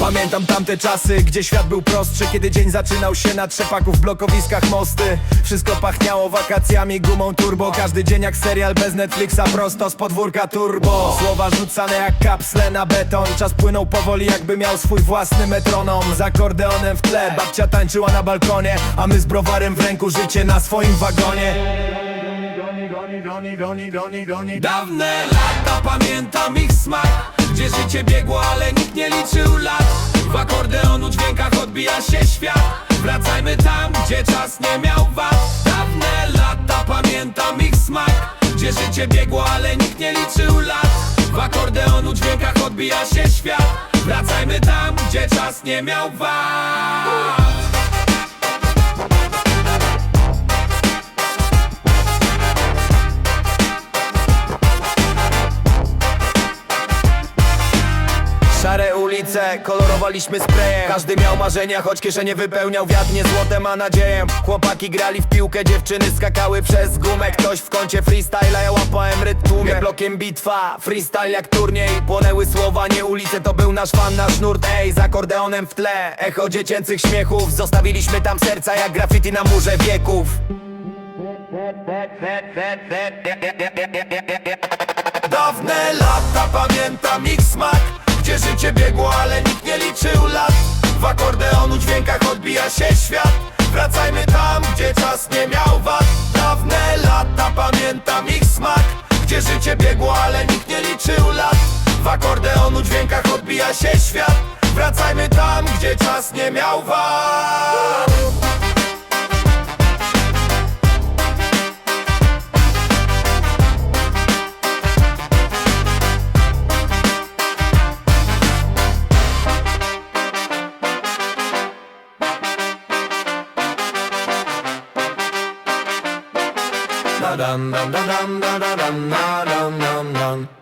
Pamiętam tamte czasy, gdzie świat był prostszy Kiedy dzień zaczynał się na trzepaku w blokowiskach mosty. Wszystko pachniało wakacjami, gumą turbo. Każdy dzień jak serial bez Netflixa prosto z podwórka turbo. Słowa rzucane jak kapsle na beton. Czas płynął powoli jakby miał swój własny metronom. Z akordeonem w tle, babcia tańczyła na balkonie A my z browarem w ręku, życie na swoim wagonie. Dawne lata, pamiętam ich smak. Gdzie życie biegło, ale nikt nie się świat. Wracajmy tam, gdzie czas nie miał wad. Dawne lata, pamiętam ich smak. Gdzie życie biegło, ale nikt nie liczył lat. W akordeonu dźwiękach odbija się świat. Wracajmy tam, gdzie czas nie miał wad Ulice, kolorowaliśmy spreje Każdy miał marzenia, choć kieszenie wypełniał wiatr nie złotem, a nadzieję Chłopaki grali w piłkę, dziewczyny skakały przez gumę Ktoś w kącie freestyle, ja łapałem rytm tłumie. Blokiem bitwa, freestyle jak turniej. Płonęły słowa, nie ulice, to był nasz fan, nasz nurt. Ej, z akordeonem w tle, echo dziecięcych śmiechów. Zostawiliśmy tam serca jak graffiti na murze wieków. Dawne lata, pamiętam ich smak Życie biegło, ale nikt nie liczył lat. W akordeonu dźwiękach odbija się świat. Wracajmy tam, gdzie czas nie miał wad. Dawne lata, pamiętam ich smak. Gdzie życie biegło, ale nikt nie liczył lat. W akordeonu dźwiękach odbija się świat. Wracajmy tam, gdzie czas nie miał wad da dum dum dum dum dum dum dum dum dum